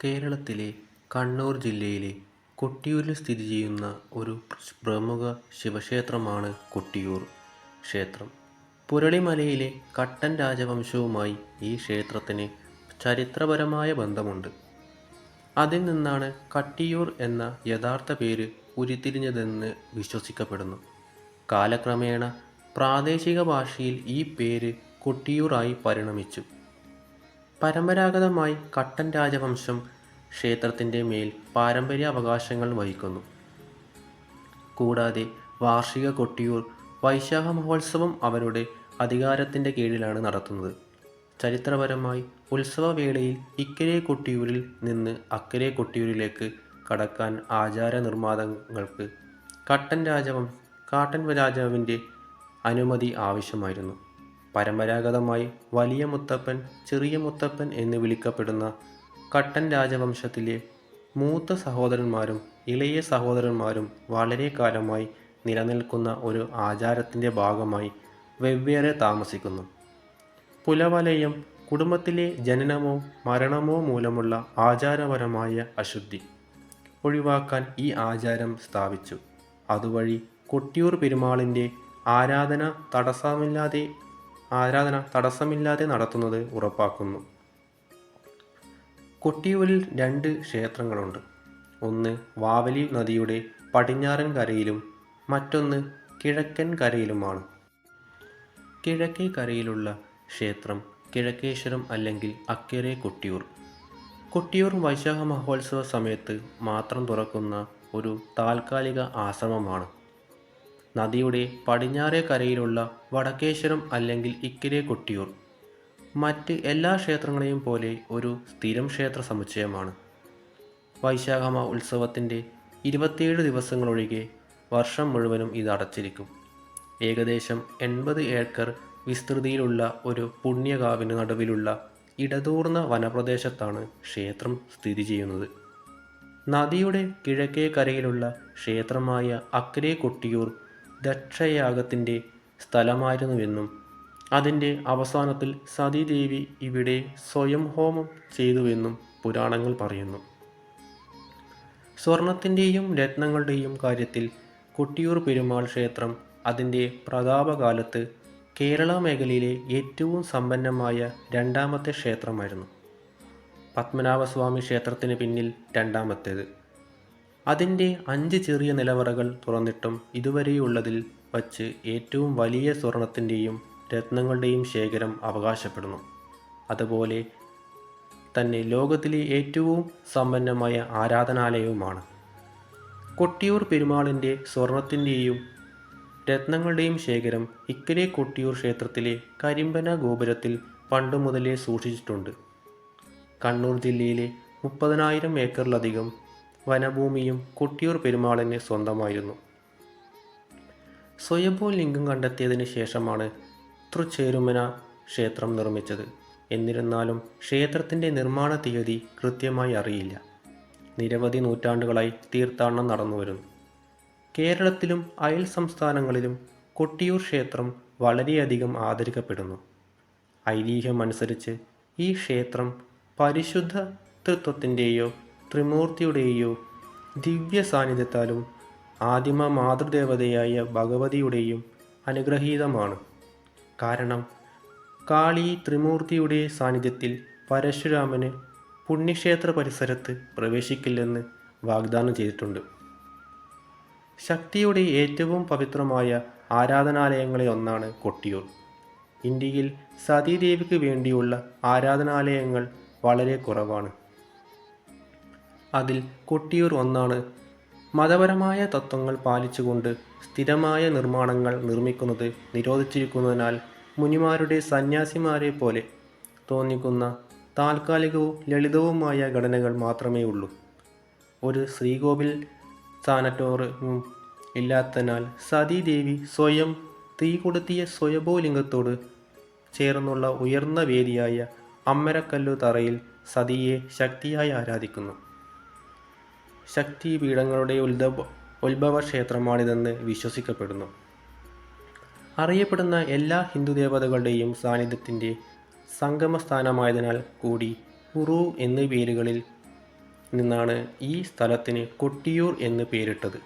കേരളത്തിലെ കണ്ണൂർ ജില്ലയിലെ കൊട്ടിയൂരിൽ സ്ഥിതി ചെയ്യുന്ന ഒരു പ്രമുഖ ശിവക്ഷേത്രമാണ് കൊട്ടിയൂർ ക്ഷേത്രം. പുരളിമലയിലെ കട്ടൻ രാജവംശവുമായി ഈ ക്ഷേത്രത്തിന് ചരിത്രപരമായ ബന്ധമുണ്ട്. അതിൽ നിന്നാണ് കട്ടിയൂർ എന്ന യഥാർത്ഥ പേര് ഉരുത്തിരിഞ്ഞതെന്ന് വിശ്വസിക്കപ്പെടുന്നു. കാലക്രമേണ പ്രാദേശിക ഭാഷയിൽ ഈ പേര് കൊട്ടിയൂറായി പരിണമിച്ചു. പരമ്പരാഗതമായി കട്ടൻ രാജവംശം ക്ഷേത്രത്തിന്റെ മേൽ പാരമ്പര്യ അവകാശങ്ങൾ വഹിക്കുന്നു. കൂടാതെ വാർഷിക കൊട്ടിയൂർ വൈശാഖ മഹോത്സവം അവരുടെ അധികാരത്തിന്റെ കീഴിലാണ് നടത്തുന്നത്. ചരിത്രപരമായി ഉത്സവവേളയിൽ ഇക്കരെ കൊട്ടിയൂരിൽ നിന്ന് അക്കരെ കൊട്ടിയൂരിലേക്ക് കടക്കാൻ ആചാര നിർമ്മാതങ്ങൾക്ക് കട്ടൻ രാജവം കാട്ടൻ രാജാവിന്റെ അനുമതി ആവശ്യമായിരുന്നു. പരമ്പരാഗതമായി വലിയ മുത്തപ്പൻ ചെറിയ മുത്തപ്പൻ എന്ന് വിളിക്കപ്പെടുന്ന കട്ടൻ രാജവംശത്തിലെ മൂത്ത സഹോദരന്മാരും ഇളയ സഹോദരന്മാരും വളരെ കാലമായി നിലനിൽക്കുന്ന ഒരു ആചാരത്തിന്റെ ഭാഗമായി വെവ്വേറെ താമസിക്കുന്നു. പുലവലയും കുടുംബത്തിലെ ജനനമോ മരണമോ മൂലമുള്ള ആചാരപരമായ അശുദ്ധി ഒഴിവാക്കാൻ ഈ ആചാരം സ്ഥാപിച്ചു. അതുവഴി കൊട്ടിയൂർ പെരുമാളിന്റെ ആരാധന തടസ്സമില്ലാതെ ആരാധന തടസ്സമില്ലാതെ നടത്തുന്നത് ഉറപ്പാക്കുന്നു. കൊട്ടിയൂരിൽ രണ്ട് ക്ഷേത്രങ്ങളുണ്ട്. ഒന്ന് വാവലി നദിയുടെ പടിഞ്ഞാറൻ കരയിലും മറ്റൊന്ന് കിഴക്കൻ കരയിലുമാണ്. കിഴക്കേ കരയിലുള്ള ക്ഷേത്രം കിഴക്കേശ്വരം അല്ലെങ്കിൽ അക്കരെ കൊട്ടിയൂർ. കൊട്ടിയൂർ വൈശാഖ മഹോത്സവ സമയത്ത് മാത്രം തുറക്കുന്ന ഒരു താൽക്കാലിക ആശ്രമമാണ് നദിയുടെ പടിഞ്ഞാറേ കരയിലുള്ള വടക്കേശ്വരം അല്ലെങ്കിൽ ഇക്കരെ കൊട്ടിയൂർ. മറ്റ് എല്ലാ ക്ഷേത്രങ്ങളെയും പോലെ ഒരു സ്ഥിരം ക്ഷേത്ര സമുച്ചയമാണ്. വൈശാഖമ ഉത്സവത്തിന്റെ ഇരുപത്തിയേഴ് ദിവസങ്ങളൊഴികെ വർഷം മുഴുവനും ഇത് അടച്ചിരിക്കും. ഏകദേശം എൺപത് ഏക്കർ വിസ്തൃതിയിലുള്ള ഒരു പുണ്യകാവിന് നടുവിലുള്ള ഇടതൂർന്ന വനപ്രദേശത്താണ് ക്ഷേത്രം സ്ഥിതി ചെയ്യുന്നത്. നദിയുടെ കിഴക്കേ കരയിലുള്ള ക്ഷേത്രമായ അക്കരെ കൊട്ടിയൂർ ദക്ഷയാഗത്തിന്റെ സ്ഥലമായിരുന്നുവെന്നും അതിന്റെ അവസാനത്തിൽ സതീദേവി ഇവിടെ സ്വയം ഹോമം ചെയ്തുവെന്നും പുരാണങ്ങൾ പറയുന്നു. സ്വർണത്തിന്റെയും രത്നങ്ങളുടെയും കാര്യത്തിൽ കൊട്ടിയൂർ പെരുമാൾ ക്ഷേത്രം അതിന്റെ പ്രതാപകാലത്ത് കേരള മേഖലയിലെ ഏറ്റവും സമ്പന്നമായ രണ്ടാമത്തെ ക്ഷേത്രമായിരുന്നു. പത്മനാഭസ്വാമി ക്ഷേത്രത്തിന് പിന്നിൽ രണ്ടാമത്തേത്. അതിന്റെ അഞ്ച് ചെറിയ നിലവറകൾ തുറന്നിട്ടും ഇതുവരെയുള്ളതിൽ വച്ച് ഏറ്റവും വലിയ സ്വർണത്തിന്റെയും രത്നങ്ങളുടെയും ശേഖരം അവകാശപ്പെടുന്നു. അതുപോലെ തന്നെ ലോകത്തിലെ ഏറ്റവും സമ്പന്നമായ ആരാധനാലയവുമാണ്. കൊട്ടിയൂർ പെരുമാളിന്റെ സ്വർണത്തിന്റെയും രത്നങ്ങളുടെയും ശേഖരം ഇക്കരെ കൊട്ടിയൂർ ക്ഷേത്രത്തിലെ കരിമ്പന ഗോപുരത്തിൽ പണ്ടു മുതലേ സൂക്ഷിച്ചിട്ടുണ്ട്. കണ്ണൂർ ജില്ലയിലെ മുപ്പതിനായിരം ഏക്കറിലധികം വനഭൂമിയും കുട്ടിയൂർ പെരുമാളിന് സ്വന്തമായിരുന്നു. സ്വയംഭൂ ലിംഗം കണ്ടെത്തിയതിന് ശേഷമാണ് തൃച്ചേരുമന ക്ഷേത്രം നിർമ്മിച്ചത്. എന്നിരുന്നാലും ക്ഷേത്രത്തിന്റെ നിർമ്മാണ തീയതി കൃത്യമായി അറിയില്ല. നിരവധി നൂറ്റാണ്ടുകളായി തീർത്ഥാടനം നടന്നുവരുന്നു. കേരളത്തിലും അയൽ സംസ്ഥാനങ്ങളിലും കൊട്ടിയൂർ ക്ഷേത്രം വളരെയധികം ആദരിക്കപ്പെടുന്നു. ഐതിഹ്യമനുസരിച്ച് ഈ ക്ഷേത്രം പരിശുദ്ധ തൃത്വത്തിന്റെയോ ത്രിമൂർത്തിയുടെയോ ദിവ്യ സാന്നിധ്യത്താലും ആദിമ മാതൃദേവതയായ ഭഗവതിയുടെയും അനുഗ്രഹീതമാണ്. കാരണം കാളി ത്രിമൂർത്തിയുടെ സാന്നിധ്യത്തിൽ പരശുരാമന് പുണ്യക്ഷേത്ര പരിസരത്ത് പ്രവേശിക്കില്ലെന്ന് വാഗ്ദാനം ചെയ്തിട്ടുണ്ട്. ശക്തിയുടെ ഏറ്റവും പവിത്രമായ ആരാധനാലയങ്ങളിൽ ഒന്നാണ് കൊട്ടിയൂർ. ഇന്ത്യയിൽ സതീദേവിക്ക് വേണ്ടിയുള്ള ആരാധനാലയങ്ങൾ വളരെ കുറവാണ്. അതിൽ കൊട്ടിയൂർ ഒന്നാണ്. മതപരമായ തത്വങ്ങൾ പാലിച്ചുകൊണ്ട് സ്ഥിരമായ നിർമ്മാണങ്ങൾ നിർമ്മിക്കുന്നത് നിരോധിച്ചിരിക്കുന്നതിനാൽ മുനിമാരുടെ സന്യാസിമാരെ പോലെ തോന്നിക്കുന്ന താൽക്കാലികവും ലളിതവുമായ ഘടനകൾ മാത്രമേ ഉള്ളൂ ഒരു ശ്രീകോവിൽ സാനറ്റോറും ഇല്ലാത്തതിനാൽ സതീദേവി സ്വയം തീ കൊടുത്തിയ സ്വയംഭൂലിംഗത്തോട് ചേർന്നുള്ള ഉയർന്ന വേദിയായ അമ്മരക്കല്ലു തറയിൽ സതിയെ ശക്തിയായി ആരാധിക്കുന്നു. ശക്തി പീഠങ്ങളുടെ ഉത്ഭവ ഉത്ഭവ ക്ഷേത്രമാണിതെന്ന് വിശ്വസിക്കപ്പെടുന്നു. അറിയപ്പെടുന്ന എല്ലാ ഹിന്ദു ദേവതകളുടെയും സാന്നിധ്യത്തിന്റെ സംഗമസ്ഥാനമായതിനാൽ കൂടി ഉറു എന്നീ പേരുകളിൽ നിന്നാണ് ഈ സ്ഥലത്തിന് കൊട്ടിയൂർ എന്ന് പേരിട്ടത്.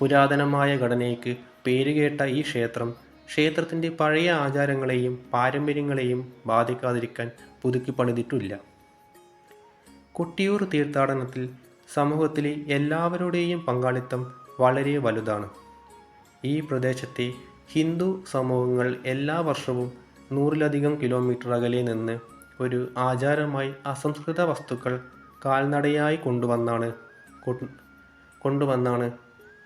പുരാതനമായ ഘടനയ്ക്ക് പേരുകേട്ട ഈ ക്ഷേത്രം ക്ഷേത്രത്തിന്റെ പഴയ ആചാരങ്ങളെയും പാരമ്പര്യങ്ങളെയും ബാധിക്കാതിരിക്കാൻ പുതുക്കി പണിതിട്ടില്ല കൊട്ടിയൂർ തീർത്ഥാടനത്തിൽ സമൂഹത്തിലെ എല്ലാവരുടെയും പങ്കാളിത്തം വളരെ വലുതാണ്. ഈ പ്രദേശത്തെ ഹിന്ദു സമൂഹങ്ങൾ എല്ലാ വർഷവും നൂറിലധികം കിലോമീറ്റർ അകലെ നിന്ന് ഒരു ആചാരമായി അസംസ്കൃത വസ്തുക്കൾ കാൽനടയായി കൊണ്ടുവന്നാണ് കൊണ്ടുവന്നാണ്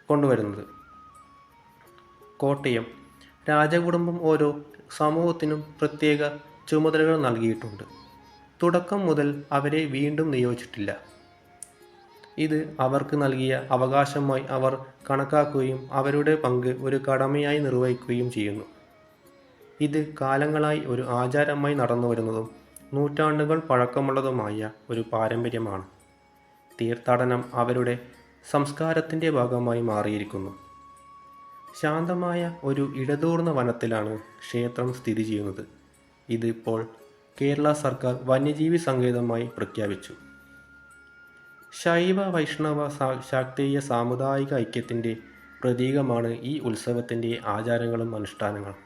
കൊണ്ടുവരുന്നത്. കോട്ടയം രാജകുടുംബം ഓരോ സമൂഹത്തിനും പ്രത്യേക ചുമതലകൾ നൽകിയിട്ടുണ്ട്. തുടക്കം മുതൽ അവരെ വീണ്ടും നിയോഗിച്ചിട്ടില്ല. ഇത് അവർക്ക് നൽകിയ അവകാശമായി അവർ കണക്കാക്കുകയും അവരുടെ പങ്ക് ഒരു കടമയായി നിർവഹിക്കുകയും ചെയ്യുന്നു. ഇത് കാലങ്ങളായി ഒരു ആചാരമായി നടന്നു വരുന്നതും നൂറ്റാണ്ടുകൾ പഴക്കമുള്ളതുമായ ഒരു പാരമ്പര്യമാണ്. തീർത്ഥാടനം അവരുടെ സംസ്കാരത്തിന്റെ ഭാഗമായി മാറിയിരിക്കുന്നു. ശാന്തമായ ഒരു ഇടതൂർന്ന വനത്തിലാണ് ക്ഷേത്രം സ്ഥിതി ചെയ്യുന്നത്. ഇതിപ്പോൾ കേരള സർക്കാർ വന്യജീവി സങ്കേതമായി പ്രഖ്യാപിച്ചു. ശൈവ വൈഷ്ണവ ശാക്തീയ സാമുദായിക ഐക്യത്തിന്റെ പ്രതീകമാണ് ഈ ഉത്സവത്തിന്റെ ആചാരങ്ങളും അനുഷ്ഠാനങ്ങളും.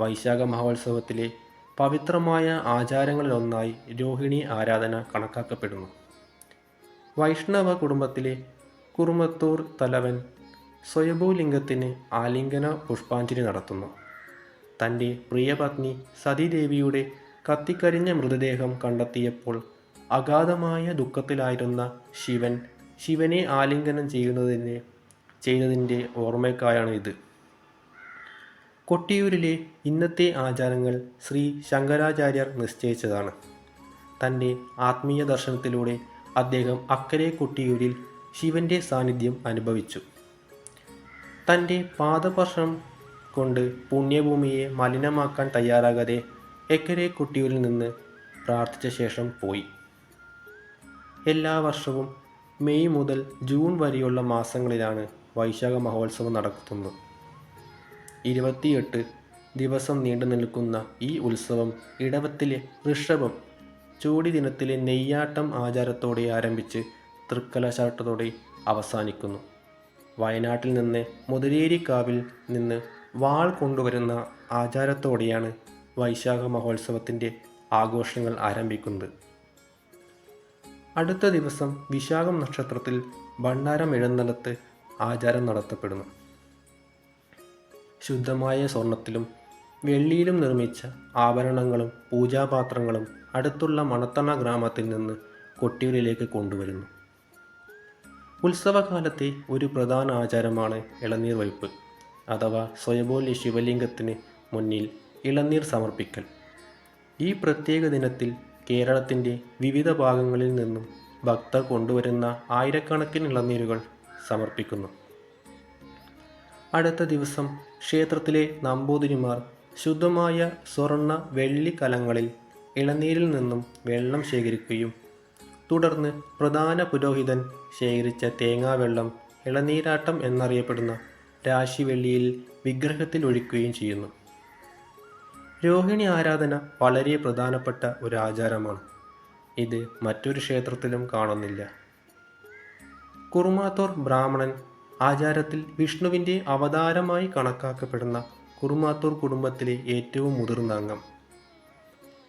വൈശാഖ മഹോത്സവത്തിലെ പവിത്രമായ ആചാരങ്ങളിലൊന്നായി രോഹിണി ആരാധന കണക്കാക്കപ്പെടുന്നു. വൈഷ്ണവ കുടുംബത്തിലെ കുറുമത്തൂർ തലവൻ സ്വയംഭൂലിംഗത്തിന് ആലിംഗന പുഷ്പാഞ്ജലി നടത്തുന്നു. തന്റെ പ്രിയപത്നി സതീദേവിയുടെ കത്തിക്കരിഞ്ഞ മൃതദേഹം കണ്ടെത്തിയപ്പോൾ അഗാധമായ ദുഃഖത്തിലായിരുന്ന ശിവൻ ശിവനെ ആലിംഗനം ചെയ്യുന്നതിന് ചെയ്തതിന്റെ ഓർമ്മയ്ക്കായാണ് ഇത്. കൊട്ടിയൂരിലെ ഇന്നത്തെ ആചാരങ്ങൾ ശ്രീ ശങ്കരാചാര്യർ നിശ്ചയിച്ചതാണ്. തന്റെ ആത്മീയ ദർശനത്തിലൂടെ അദ്ദേഹം അക്കരെ കൊട്ടിയൂരിൽ ശിവന്റെ സാന്നിധ്യം അനുഭവിച്ചു. തന്റെ പാദപർഷം കൊണ്ട് പുണ്യഭൂമിയെ മലിനമാക്കാൻ തയ്യാറാകാതെ എക്കരെ കൊട്ടിയൂരിൽ നിന്ന് പ്രാർത്ഥിച്ച ശേഷം പോയി. എല്ലാ വർഷവും മെയ് മുതൽ ജൂൺ വരെയുള്ള മാസങ്ങളിലാണ് വൈശാഖ മഹോത്സവം നടത്തുന്നത് ഇരുപത്തിയെട്ട് ദിവസം നീണ്ടു നിൽക്കുന്ന ഈ ഉത്സവം ഇടവത്തിലെ ഋഷഭം ചൂടി ദിനത്തിലെ നെയ്യാട്ടം ആചാരത്തോടെ ആരംഭിച്ച് തൃക്കലശാട്ടത്തോടെ അവസാനിക്കുന്നു. വയനാട്ടിൽ നിന്ന് മുതിരേരിക്കാവിൽ നിന്ന് വാൾ കൊണ്ടുവരുന്ന ആചാരത്തോടെയാണ് വൈശാഖ മഹോത്സവത്തിന്റെ ആഘോഷങ്ങൾ ആരംഭിക്കുന്നത്. അടുത്ത ദിവസം വിശാഖം നക്ഷത്രത്തിൽ ഭണ്ഡാരം എഴുന്നള്ളത്ത് ആചാരം നടത്തപ്പെടുന്നു. ശുദ്ധമായ സ്വർണത്തിലും വെള്ളിയിലും നിർമ്മിച്ച ആഭരണങ്ങളും പൂജാപാത്രങ്ങളും അടുത്തുള്ള മണത്തണ ഗ്രാമത്തിൽ നിന്ന് കൊട്ടിയൂരിലേക്ക് കൊണ്ടുവരുന്നു. ഉത്സവകാലത്തെ ഒരു പ്രധാന ആചാരമാണ് ഇളനീർ വയ്പ് അഥവാ സ്വയംഭൂല്യ ശിവലിംഗത്തിന് മുന്നിൽ ഇളനീർ സമർപ്പിക്കൽ. ഈ പ്രത്യേക ദിനത്തിൽ കേരളത്തിന്റെ വിവിധ ഭാഗങ്ങളിൽ നിന്നും ഭക്തർ കൊണ്ടുവരുന്ന ആയിരക്കണക്കിന് ഇളനീരുകൾ സമർപ്പിക്കുന്നു. അടുത്ത ദിവസം ക്ഷേത്രത്തിലെ നമ്പൂതിരിമാർ ശുദ്ധമായ സ്വർണ വെള്ളി കലങ്ങളിൽ ഇളനീരിൽ നിന്നും വെള്ളം ശേഖരിക്കുകയും തുടർന്ന് പ്രധാന പുരോഹിതൻ ശേഖരിച്ച തേങ്ങാവെള്ളം ഇളനീരാട്ടം എന്നറിയപ്പെടുന്ന രാശിവെള്ളിയിൽ വിഗ്രഹത്തിൽ ഒഴിക്കുകയും ചെയ്യുന്നു. രോഹിണി ആരാധന വളരെ പ്രധാനപ്പെട്ട ഒരു ആചാരമാണ്. ഇത് മറ്റൊരു ക്ഷേത്രത്തിലും കാണുന്നില്ല. കുറുമാത്തോർ ബ്രാഹ്മണൻ ആചാരത്തിൽ വിഷ്ണുവിന്റെ അവതാരമായി കണക്കാക്കപ്പെടുന്ന കുറുമാത്തൂർ കുടുംബത്തിലെ ഏറ്റവും മുതിർന്ന അംഗം.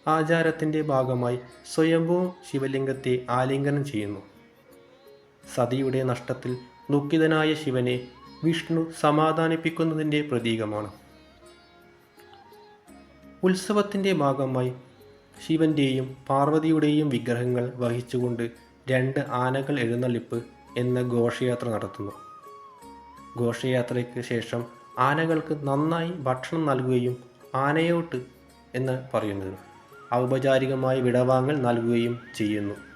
ആചാരത്തിന്റെ ഭാഗമായി സ്വയംഭൂ ശിവലിംഗത്തെ ആലിംഗനം ചെയ്യുന്നു. സതിയുടെ നഷ്ടത്തിൽ ദുഃഖിതനായ ശിവനെ വിഷ്ണു സമാധാനിപ്പിക്കുന്നതിന്റെ പ്രതീകമാണ്. ഉത്സവത്തിന്റെ ഭാഗമായി ശിവന്റെയും പാർവതിയുടെയും വിഗ്രഹങ്ങൾ വഹിച്ചുകൊണ്ട് രണ്ട് ആനകൾ എഴുന്നള്ളിപ്പ് എന്ന ഘോഷയാത്ര നടത്തുന്നു. ഘോഷയാത്രയ്ക്ക് ശേഷം ആനകൾക്ക് നന്നായി ഭക്ഷണം നൽകുകയും ആനയോട്ട് എന്ന് പറയുന്നത് ഔപചാരികമായി വിടവാങ്ങൽ നൽകുകയും ചെയ്യുന്നു.